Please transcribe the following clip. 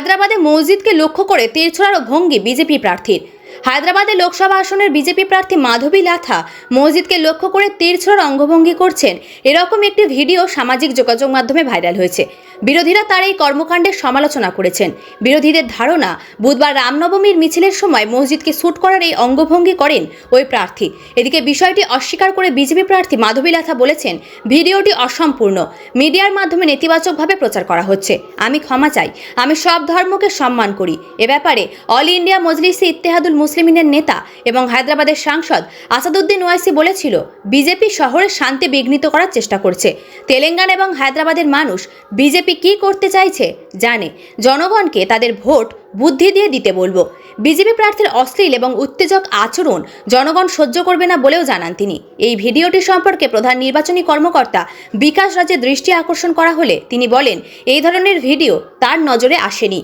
হায়দ্রাবাদে মসজিদকে লক্ষ্য করে তীর ছোড়ার ভঙ্গি বিজেপি প্রার্থীর। হায়দ্রাবাদে লোকসভা আসনের বিজেপি প্রার্থী মাধবী লাথা মসজিদকে লক্ষ্য করে তীর ছোড়ার অঙ্গভঙ্গি করছেন। এরকম একটি ভিডিও সামাজিক যোগাযোগ মাধ্যমে ভাইরাল হয়েছে। বিরোধীরা তার এই কর্মকাণ্ডের সমালোচনা করেছেন। বিরোধীদের ধারণা, বুধবার রামনবমীর মিছিলের সময় মসজিদকে শ্যুট করার এই অঙ্গভঙ্গি করেন ওই প্রার্থী। এদিকে বিষয়টি অস্বীকার করে বিজেপি প্রার্থী মাধবী লাথা বলেছেন, ভিডিওটি অসম্পূর্ণ। মিডিয়ার মাধ্যমে নেতিবাচকভাবে প্রচার করা হচ্ছে। আমি ক্ষমা চাই। আমি সব ধর্মকে সম্মান করি। এ ব্যাপারে অল ইন্ডিয়া মজলিসে ইত্তেহাদুল মুসলিমিনের নেতা এবং হায়দ্রাবাদের সাংসদ আসাদুদ্দিন ওয়াইসি বলেছিল, বিজেপি শহরে শান্তি বিঘ্নিত করার চেষ্টা করছে। তেলেঙ্গানা এবং হায়দ্রাবাদের মানুষ বিজেপি কি করতে চাইছে জানে। জনগণকে তাদের ভোট বুদ্ধি দিয়ে দিতে বলব। বিজেপি প্রার্থীর অশ্লীল এবং উত্তেজক আচরণ জনগণ সহ্য করবে না বলেও জানান তিনি। এই ভিডিওটি সম্পর্কে প্রধান নির্বাচনী কর্মকর্তা বিকাশ রাজের দৃষ্টি আকর্ষণ করা হলে তিনি বলেন, এই ধরনের ভিডিও তার নজরে আসেনি।